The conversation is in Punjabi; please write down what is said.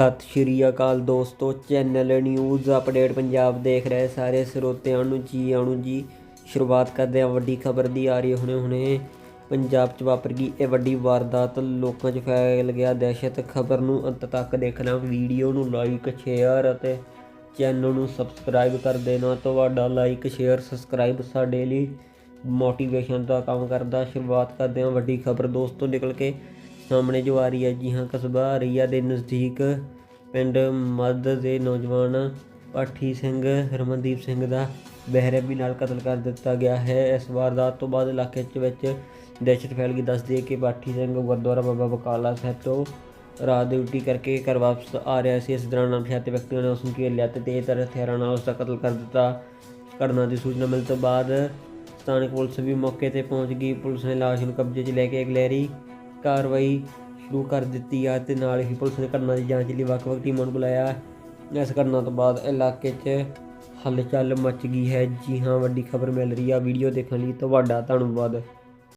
ਸਤਿ ਸ਼੍ਰੀ ਅਕਾਲ ਦੋਸਤੋ, ਚੈਨਲ ਨਿਊਜ਼ ਅਪਡੇਟ ਪੰਜਾਬ ਦੇਖ ਰਹੇ ਸਾਰੇ ਸਰੋਤਿਆਂ ਨੂੰ ਜੀ, ਆਣੂ ਜੀ। ਸ਼ੁਰੂਆਤ ਕਰਦੇ ਹਾਂ ਵੱਡੀ ਖਬਰ ਦੀ, ਆ ਰਹੀ ਹੈ ਹੁਣੇ ਹੁਣੇ। ਪੰਜਾਬ 'ਚ ਵਾਪਰ ਗਈ ਇਹ ਵੱਡੀ ਵਾਰਦਾਤ, ਲੋਕਾਂ 'ਚ ਫੈਲ ਗਿਆ ਦਹਿਸ਼ਤ। ਖਬਰ ਨੂੰ ਅੰਤ ਤੱਕ ਦੇਖਣਾ, ਵੀਡੀਓ ਨੂੰ ਲਾਈਕ ਸ਼ੇਅਰ ਅਤੇ ਚੈਨਲ ਨੂੰ ਸਬਸਕ੍ਰਾਈਬ ਕਰ ਦੇਣਾ। ਤੁਹਾਡਾ ਲਾਈਕ ਸ਼ੇਅਰ ਸਬਸਕ੍ਰਾਈਬ ਸਾਡੇ ਲਈ ਮੋਟੀਵੇਸ਼ਨ ਦਾ ਕੰਮ ਕਰਦਾ। ਸ਼ੁਰੂਆਤ ਕਰਦੇ ਹਾਂ ਵੱਡੀ ਖਬਰ ਦੋਸਤੋ, ਨਿਕਲ ਕੇ ਸਾਹਮਣੇ ਜੋ ਆ ਰਹੀ ਹੈ ਜੀ, ਹਾਂ, ਕਸਬਾ ਰਈਆ ਦੇ ਨਜ਼ਦੀਕ ਪਿੰਡ ਮੱਧ ਦੇ ਨੌਜਵਾਨ ਪਾਠੀ ਸਿੰਘ ਰਮਨਦੀਪ ਸਿੰਘ ਦਾ ਬਹਿਰਮੀ ਨਾਲ ਕਤਲ ਕਰ ਦਿੱਤਾ ਗਿਆ ਹੈ। ਇਸ ਵਾਰਦਾਤ ਤੋਂ ਬਾਅਦ ਇਲਾਕੇ 'ਚ ਵਿੱਚ ਦਹਿਸ਼ਤ ਫੈਲ ਗਈ ਦੱਸਦੀ ਹੈ ਕਿ ਪਾਠੀ ਸਿੰਘ ਗੁਰਦੁਆਰਾ ਬਾਬਾ ਬਕਾਲਾ ਸਾਹਿਬ ਤੋਂ ਰਾਤ ਡਿਊਟੀ ਕਰਕੇ ਘਰ ਵਾਪਸ ਆ ਰਿਹਾ ਸੀ। ਇਸ ਦੌਰਾਨ ਅਣਪਛਾਤੇ ਵਿਅਕਤੀਆਂ ਨੇ ਉਸ ਨੂੰ ਘੇਰ ਲਿਆ ਤੇ ਤੇਜ਼ਧਾਰ ਹਥਿਆਰਾਂ ਨਾਲ ਉਸ ਦਾ ਕਤਲ ਕਰ ਦਿੱਤਾ। ਘਟਨਾ ਦੀ ਸੂਚਨਾ ਮਿਲਣ ਤੋਂ ਬਾਅਦ ਸਥਾਨਕ ਪੁਲਿਸ ਵੀ ਮੌਕੇ ਤੇ ਪਹੁੰਚ ਗਈ। ਪੁਲਿਸ ਨੇ ਲਾਸ਼ ਨੂੰ ਕਬਜ਼ੇ 'ਚ ਲੈ ਕੇ ਅਗਲੇਰੀ ਕਾਰਵਾਈ ਸ਼ੁਰੂ ਕਰ ਦਿੱਤੀ ਆ ਤੇ ਨਾਲ ਹੀ ਪੁਲਿਸ ਨੇ ਘਟਨਾ ਦੀ ਜਾਂਚ ਲਈ ਵੱਖ-ਵੱਖ ਟੀਮਾਂ ਨੂੰ ਬੁਲਾਇਆ। ਇਸ ਘਟਨਾ ਤੋਂ ਬਾਅਦ ਇਲਾਕੇ 'ਚ ਹਲਚਲ ਮਚ ਗਈ ਹੈ। ਜੀ ਹਾਂ, ਵੱਡੀ ਖਬਰ ਮਿਲ ਰਹੀ ਆ। ਵੀਡੀਓ ਦੇਖਣ ਲਈ ਤੁਹਾਡਾ ਧੰਨਵਾਦ।